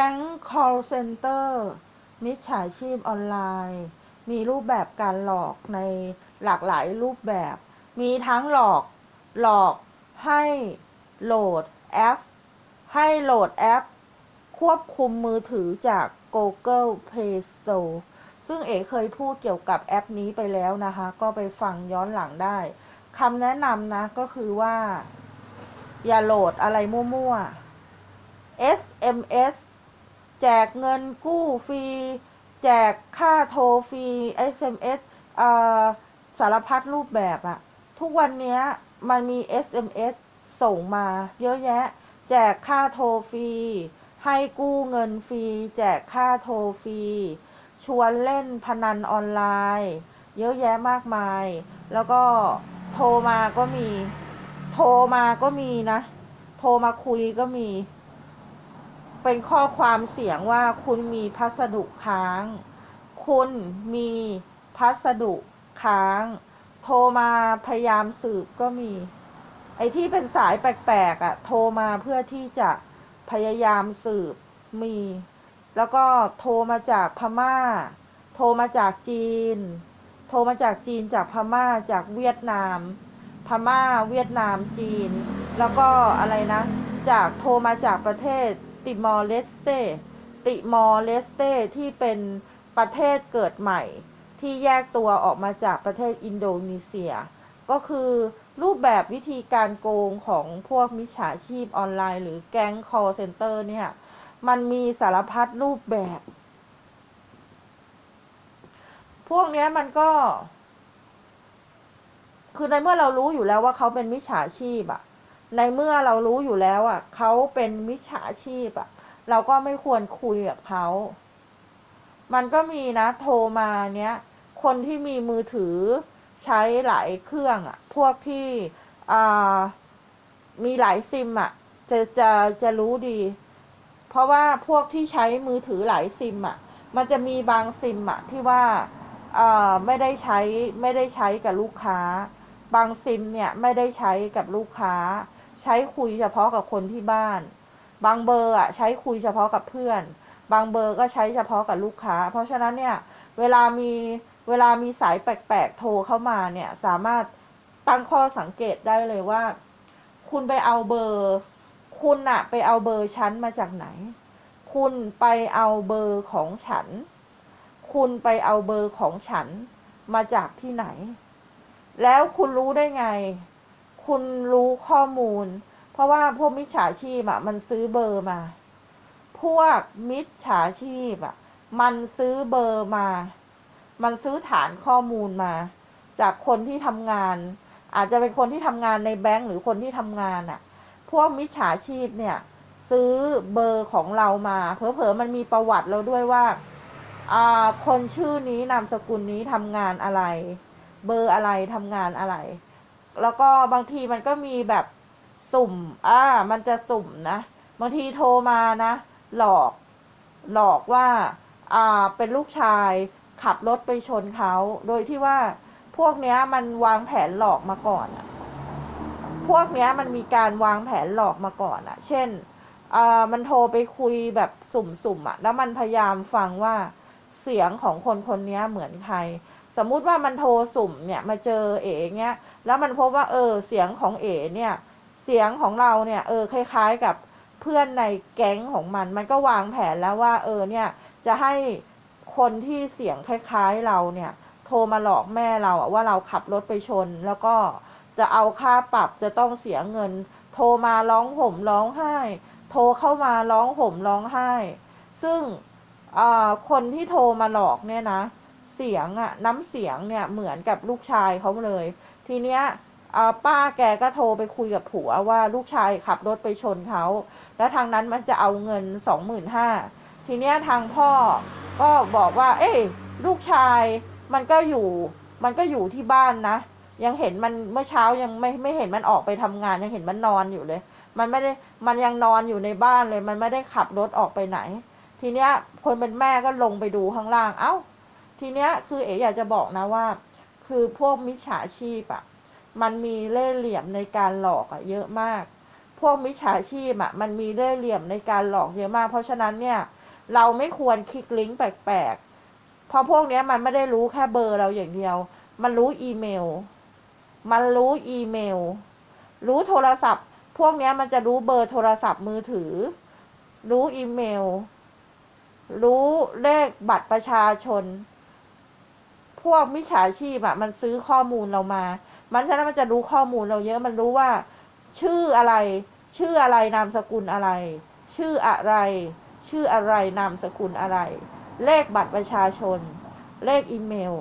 ก๊ง call center มิจฉาชีพออนไลน์ มีรูปแบบการหลอกในหลากหลายรูปแบบ มีทั้งหลอกหลอกให้โหลดแอป ให้โหลดแอป ควบคุมมือถือจาก Google Play Store ซึ่งเอ๋เคยพูดเกี่ยวกับแอปนี้ไปแล้วนะคะ ก็ไปฟังย้อนหลังได้คำแนะนำนะก็คือว่า อย่าโหลดอะไรมั่วๆ SMS แจกเงินกู้ฟรี แจกค่าโทรฟรี SMS เอ่อสารพัดรูปแบบอะทุกวันนี้มันมี SMS ส่งมาเยอะแยะ แจกค่าโทรฟรี ให้กู้เงินฟรี แจกค่าโทรฟรี ชวนเล่นพนันออนไลน์ เยอะแยะมากมาย แล้วก็โทรมาก็มี โทรมาก็มีนะ โทรมาคุยก็มี เป็นข้อความเสียงว่าคุณมีพัสดุค้าง คุณมีพัสดุค้าง โทรมาพยายามสืบก็มี ไอ้ที่เป็นสายแปลกๆอะ่ะ โทรมาเพื่อที่จะพยายามสืบมี แล้วก็โทรมาจากพม่า โทรมาจากจีน โทรมาจากจีนจากพม่าจากเวียดนาม พม่าเวียดนามจีน แล้วก็อะไรนะ จากโทรมาจากประเทศ ติมอร์เลสเตติมอร์เลสเตที่เป็นประเทศเกิดใหม่ ที่แยกตัวออกมาจากประเทศอินโดนีเซีย ก็คือรูปแบบวิธีการโกงของพวกมิจฉาชีพออนไลน์ หรือแก๊ง call center เนี่ย มันมีสารพัดรูปแบบ พวกนี้มันก็ คือในเมื่อเรารู้อยู่แล้วว่าเขาเป็นมิจฉาชีพอะ ในเมื่อเรารู้อยู่แล้วอะเขาเป็นมิจฉาชีพอะ เราก็ไม่ควรคุยกับเขามันก็มีนะโทรมาเนี้ย คนที่มีมือถือใช้หลายเครื่องอะ พวกที่อ่ามีหลายซิมอะ จะจะจะรู้ดี เพราะว่าพวกที่ใช้มือถือหลายซิมอะ มันจะมีบางซิมอะที่ว่าอ่าไม่ได้ใช้ไม่ได้ใช้กับลูกค้า บางซิมเนี่ยไม่ได้ใช้กับลูกค้า ใช้คุยเฉพาะกับคนที่บ้าน บางเบอร์อะใช้คุยเฉพาะกับเพื่อน บางเบอร์ก็ใช้เฉพาะกับลูกค้า เพราะฉะนั้นเนี่ยเวลามีเวลามีสายแปลกๆโทรเข้ามาเนี่ยสามารถตั้งข้อสังเกตได้เลยว่า คุณไปเอาเบอร์ คุณอะไปเอาเบอร์ฉันมาจากไหน คุณไปเอาเบอร์ของฉัน คุณไปเอาเบอร์ของฉันมาจากที่ไหน แล้วคุณรู้ได้ไง คุณรู้ข้อมูล เพราะว่าพวกมิจฉาชีพอะมันซื้อเบอร์มา พวกมิจฉาชีพอะมันซื้อเบอร์มา มันซื้อฐานข้อมูลมา จากคนที่ทำงาน อาจจะเป็นคนที่ทำงานในแบงก์หรือคนที่ทำงานอะพวกมิจฉาชีพเนี่ย ซื้อเบอร์ของเรามาเผลอๆมันมีประวัติเราด้วยว่าอ่าคนชื่อนี้นามสกุลนี้ทำงานอะไร เบอร์อะไรทำงานอะไร แล้วก็บางทีมันก็มีแบบสุ่ม อ่า มันจะสุ่มนะ บางทีโทรมานะ หลอก หลอกว่า อ่า เป็นลูกชายขับรถไปชนเขา โดยที่ว่าพวกเนี้ยมันวางแผนหลอกมาก่อนอะพวกเนี้ยมันมีการวางแผนหลอกมาก่อนอะเช่นอ่ามันโทรไปคุยแบบสุ่มๆอะแล้วมันพยายามฟังว่าเสียงของคนคนนี้เหมือนใคร สมมุติว่ามันโทรสุ่มเนี่ยมาเจอเอ๋เงี้ย แล้วมันพบว่าเออเสียงของเอ๋เนี่ยเสียงของเราเนี่ยเออคล้ายๆกับเพื่อนในแก๊งของมัน มันก็วางแผนแล้วว่า เออเนี่ยจะให้คนที่เสียงคล้ายๆเราเนี่ยโทรมาหลอกแม่เราอะว่าเราขับรถไปชน แล้วก็จะเอาค่าปรับจะต้องเสียเงิน โทรมาร้องห่มร้องไห้ โทรเข้ามาร้องห่มร้องไห้ ซึ่งอ่าคนที่โทรมาหลอกเนี่ยนะ เสียงอะน้ำเสียงเนี่ยเหมือนกับลูกชายเขาเลย ทีเนี้ยป้าแกก็โทรไปคุยกับผัวว่าลูกชายขับรถไปชนเขา แล้วทางนั้นมันจะเอาเงินสองหมื่นห้าทีเนี้ยทางพ่อก็บอกว่า เอ้ยลูกชายมันก็อยู่ มันก็อยู่ที่บ้านนะ ยังเห็นมันเมื่อเช้ายังไม่ไม่เห็นมันออกไปทำงานยังเห็นมันนอนอยู่เลย มันไม่ได้มันยังนอนอยู่ในบ้านเลย มันไม่ได้ขับรถออกไปไหน ทีเนี้ยคนเป็นแม่ก็ลงไปดูข้างล่าง เอ้า ทีเนี้ยคือเอ๋อยากจะบอกนะว่า คือพวกมิจฉาชีพอะมันมีเล่ห์เหลี่ยมในการหลอกอะเยอะมาก พวกมิจฉาชีพอะมันมีเล่ห์เหลี่ยมในการหลอกเยอะมาก เพราะฉะนั้นเนี่ย เราไม่ควรคลิกลิงก์แปลกๆ เพราะพวกเนี้ยมันไม่ได้รู้แค่เบอร์เราอย่างเดียว มันรู้อีเมล มันรู้อีเมล รู้โทรศัพท์ พวกเนี้ยมันจะรู้เบอร์โทรศัพท์มือถือ รู้อีเมล รู้เลขบัตรประชาชน พวกมิจฉาชีพอะมันซื้อข้อมูลเรามา มันฉะนั้นมันจะรู้ข้อมูลเราเยอะมันรู้ว่า ชื่ออะไร ชื่ออะไรนามสกุลอะไร ชื่ออะไร ชื่ออะไรนามสกุลอะไร เลขบัตรประชาชน เลขอีเมล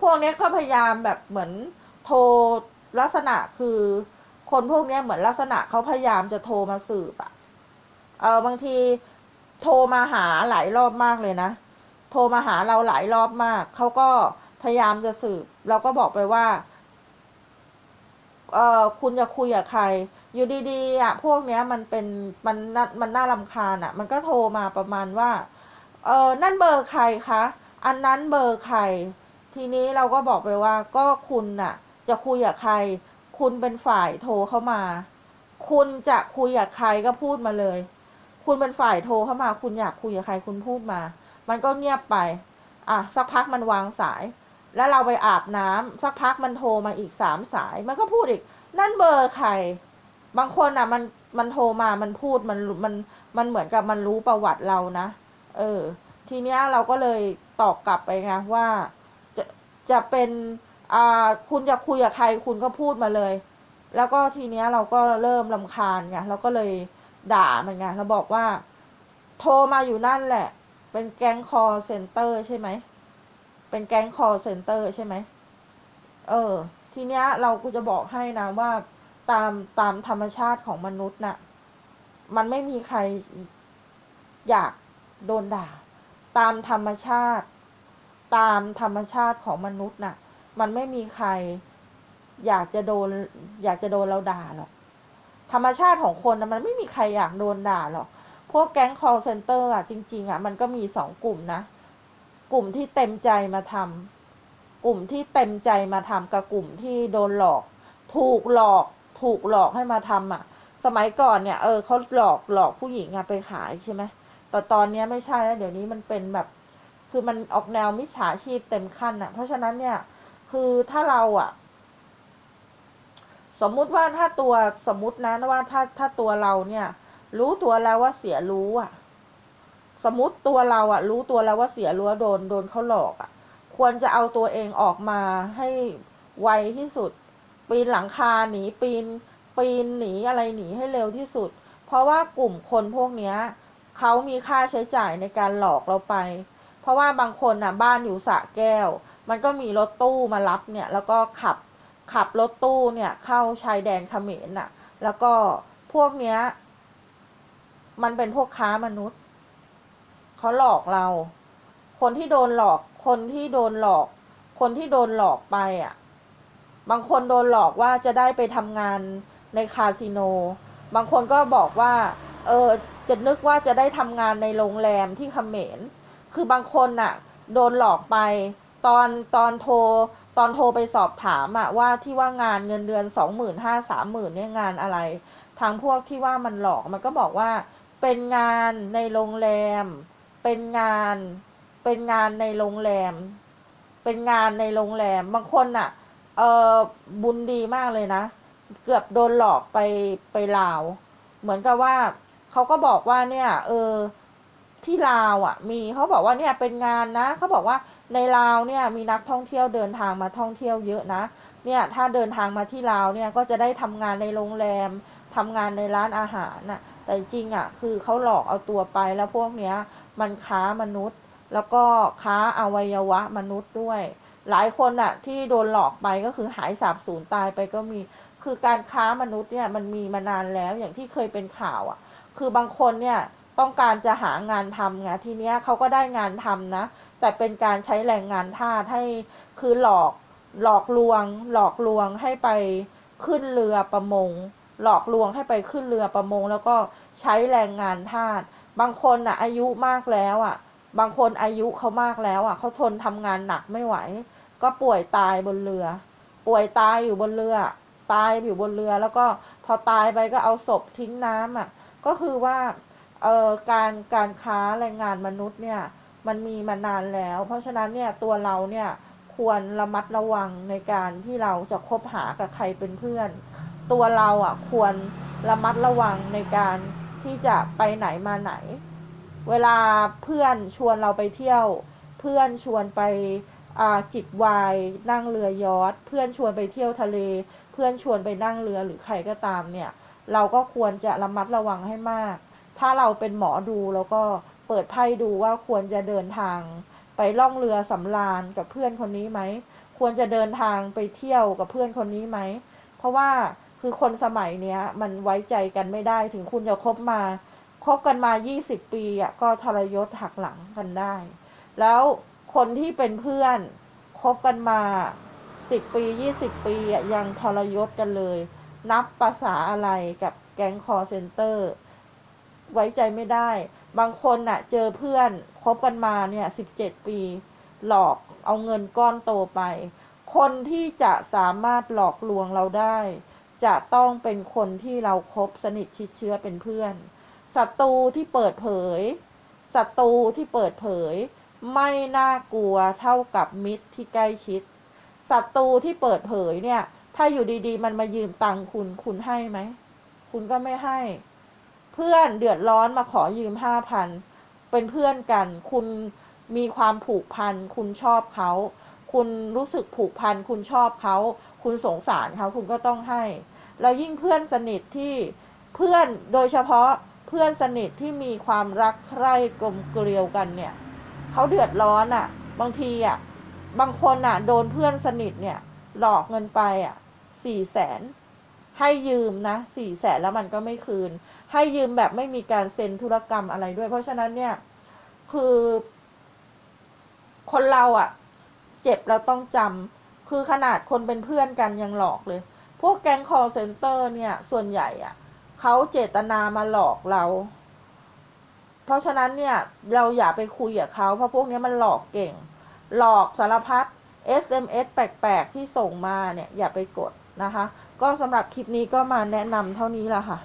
พวกนี้ก็พยายามแบบเหมือนโทรลักษณะคือ คนพวกนี้เหมือนลักษณะเขาพยายามจะโทรมาสืบอะเออบางทีโทรมาหาหลายรอบมากเลยนะ โทรมาหาเราหลายรอบมาก เขาก็พยายามจะสืบ เราก็บอกไปว่า เออคุณจะคุยกับใคร อยู่ดีๆอะพวกเนี้ยมันเป็นมันน่ามันน่ารำคาญอะ มันก็โทรมาประมาณว่า เออนั่นเบอร์ใครคะ อันนั้นเบอร์ใคร ทีนี้เราก็บอกไปว่า ก็คุณน่ะ จะคุยกับใคร คุณเป็นฝ่ายโทรเข้ามา คุณจะคุยกับใครก็พูดมาเลย คุณเป็นฝ่ายโทรเข้ามา คุณอยากคุยกับใครคุณพูดมา มันก็เงียบไป อะสักพักมันวางสาย แล้วเราไปอาบน้ำสักพักมันโทรมาอีกสามสาย มันก็พูดอีก นั่นเบอร์ใคร บางคนอะ มันมันโทรมามันพูดมันมันมันเหมือนกับมันรู้ประวัติเรานะ เออ ทีเนี้ยเราก็เลยตอบกลับไปไงว่าจะจะเป็นอ่าคุณจะคุยกับใครคุณก็พูดมาเลย แล้วก็ทีเนี้ยเราก็เริ่มลำคาญไงเราก็เลยด่ามันไงเราบอกว่า โทรมาอยู่นั่นแหละ เป็นแก๊งคอเซ็นเตอร์ใช่ไหม เป็นแก๊งคอเซ็นเตอร์ใช่ไหม เออ ทีเนี้ยเราก็จะบอกให้นะว่าตามตามธรรมชาติของมนุษย์น่ะ มันไม่มีใครอยากโดนด่า ตามธรรมชาติ ตามธรรมชาติของมนุษย์น่ะ มันไม่มีใครอยากจะโดน อยากจะโดนเราด่าหรอกธรรมชาติของคนนะมันไม่มีใครอยากโดนด่าหรอก พวกแก๊ง call center อะ จริง ๆ อะ มันก็มีสองกลุ่มนะ กลุ่มที่เต็มใจมาทำกลุ่มที่เต็มใจมาทำกับกลุ่มที่โดนหลอก ถูกหลอก ถูกหลอกให้มาทำอะ สมัยก่อนเนี่ย เออเขาหลอกหลอกผู้หญิงอะไปขายใช่ไหมแต่ตอนนี้ไม่ใช่แล้วเดี๋ยวนี้มันเป็นแบบ คือมันออกแนวมิจฉาชีพเต็มขั้นอะ เพราะฉะนั้นเนี่ย คือถ้าเราอะสมมุติว่าถ้าตัวสมมุตินะว่าถ้าถ้าตัวเราเนี่ย รู้ตัวแล้วว่าเสียรู้อะ สมมติตัวเราอะ รู้ตัวแล้วว่าเสียรู้ว่าโดนโดนเขาหลอกอะ ควรจะเอาตัวเองออกมาให้ไวที่สุด ปีนหลังคาหนีปีน ปีนหนีอะไรหนีให้เร็วที่สุด เพราะว่ากลุ่มคนพวกเนี้ยเขามีค่าใช้จ่ายในการหลอกเราไป เพราะว่าบางคนน่ะ บ้านอยู่สระแก้ว มันก็มีรถตู้มารับเนี่ย แล้วก็ขับขับรถตู้เนี่ย เข้าชายแดนเขมรน่ะ แล้วก็พวกเนี้ย มันเป็นพวกค้ามนุษย์ เขาหลอกเรา คนที่โดนหลอก คนที่โดนหลอก คนที่โดนหลอกไปอะ บางคนโดนหลอกว่าจะได้ไปทำงานในคาสิโน บางคนก็บอกว่า เออ จะนึกว่าจะได้ทำงานในโรงแรมที่เขมร คือบางคนน่ะ โดนหลอกไป ตอนตอนโทรตอนโทรไปสอบถามอะว่าที่ว่างานเงินเดือนสองหมื่นห้าสามหมื่นเนี่ยงานอะไร ทางพวกที่ว่ามันหลอกมันก็บอกว่า เป็นงานในโรงแรม เป็นงาน เป็นงานในโรงแรม เป็นงานในโรงแรม บางคนน่ะเออบุญดีมากเลยนะ เกือบโดนหลอกไปไปลาว เหมือนกับว่าเขาก็บอกว่าเนี่ย เออที่ลาวอะ มีเขาบอกว่าเนี่ยเป็นงานนะเขาบอกว่าในลาวเนี่ยมีนักท่องเที่ยวเดินทางมาท่องเที่ยวเยอะนะ เนี่ยถ้าเดินทางมาที่ลาวเนี่ยก็จะได้ทำงานในโรงแรมทำงานในร้านอาหารน่ะ แต่จริงอะคือเขาหลอกเอาตัวไปแล้วพวกเนี้ย มันค้ามนุษย์ แล้วก็ค้าอวัยวะมนุษย์ด้วย หลายคนอะ ที่โดนหลอกไปก็คือหายสาบสูญตายไปก็มี คือการค้ามนุษย์เนี่ยมันมีมานานแล้วอย่างที่เคยเป็นข่าวอะ คือบางคนเนี่ยต้องการจะหางานทำไงทีเนี้ยเขาก็ได้งานทำนะ แต่เป็นการใช้แรงงานทาสให้คือหลอกหลอกลวง หลอกลวงให้ไปขึ้นเรือประมง หลอกลวงให้ไปขึ้นเรือประมง แล้วก็ใช้แรงงานทาสบางคนอะอายุมากแล้วอะ บางคนอายุเขามากแล้วอะเขาทนทำงานหนักไม่ไหว ก็ป่วยตายบนเรือ ป่วยตายอยู่บนเรือ ตายอยู่บนเรือ แล้วก็พอตายไปก็เอาศพทิ้งน้ำอะ ก็คือว่าเอ่อการการค้าแรงงานมนุษย์เนี่ย มันมีมานานแล้ว เพราะฉะนั้นเนี่ยตัวเราเนี่ยควรระมัดระวังในการที่เราจะคบหากับใครเป็นเพื่อน ตัวเราอะควรระมัดระวังในการที่จะไปไหนมาไหน เวลาเพื่อนชวนเราไปเที่ยว เพื่อนชวนไปจิบวน์นั่งเรือยอทเพื่อนชวนไปเที่ยวทะเล เพื่อนชวนไปนั่งเรือหรือใครก็ตามเนี่ย เราก็ควรจะระมัดระวังให้มาก ถ้าเราเป็นหมอดูแล้วก็เปิดไพ่ดูว่าควรจะเดินทาง ไปล่องเรือสำราญกับเพื่อนคนนี้ไหม ควรจะเดินทางไปเที่ยวกับเพื่อนคนนี้ไหม เพราะว่า คือคนสมัยเนี้ย มันไว้ใจกันไม่ได้ถึงคุณจะคบมาคบกันมา 20 ปีอะก็ทรยศหักหลังกันได้ แล้วคนที่เป็นเพื่อนคบกันมา 10 ปี 20 ปีอะยังทรยศกันเลย นับภาษาอะไรกับแก๊งคอเซนเตอร์ ไว้ใจไม่ได้ บางคนน่ะ เจอเพื่อนคบกันมาเนี่ย 17 ปี หลอกเอาเงินก้อนโตไป คนที่จะสามารถหลอกลวงเราได้ จะต้องเป็นคนที่เราครบสนิทชิดเชื้อเป็นเพื่อนศัตรูที่เปิดเผยศัตรูที่เปิดเผย ไม่น่ากลัวเท่ากับมิตรที่ใกล้ชิดศัตรูที่เปิดเผยเนี่ย ถ้าอยู่ดีๆ มันมายืมตังค์คุณ คุณให้ไหม คุณก็ไม่ให้ เพื่อนเดือดร้อนมาขอยืมห้าพันเป็นเพื่อนกัน คุณมีความผูกพัน คุณชอบเขา คุณรู้สึกผูกพัน คุณชอบเขา คุณสงสารเขาคุณก็ต้องให้ แล้วยิ่งเพื่อนสนิทที่เพื่อนโดยเฉพาะเพื่อนสนิทที่มีความรักใคร่กลมเกลียวกันเนี่ยเขาเดือดร้อนอะ่ะ บางทีอะ่ะบางคนอะ โดนเพื่อนสนิทเนี่ย หลอกเงินไปอะสี่แสนให้ยืมนะสี่แสนแล้วมันก็ไม่คืน ให้ยืมแบบไม่มีการเซ็นธุรกรรมอะไรด้วย เพราะฉะนั้นเนี่ยคือ คนเราอะ่ะ เจ็บเราต้องจำ คือขนาดคนเป็นเพื่อนกันยังหลอกเลย พวกแก๊งคอเซนเตอร์เนี่ย ส่วนใหญ่อะ่ะเขาเจตนามาหลอกเรา เพราะฉะนั้นเนี่ยเราอย่าไปคุยกับเขาเพราะพวกนี้มันหลอกเก่ง หลอกสารพัด SMS แปลกๆที่ส่งมาเนี่ยอย่าไปกดนะคะ ก็สำหรับคลิปนี้ก็มาแนะนำเท่านี้ละค่ะ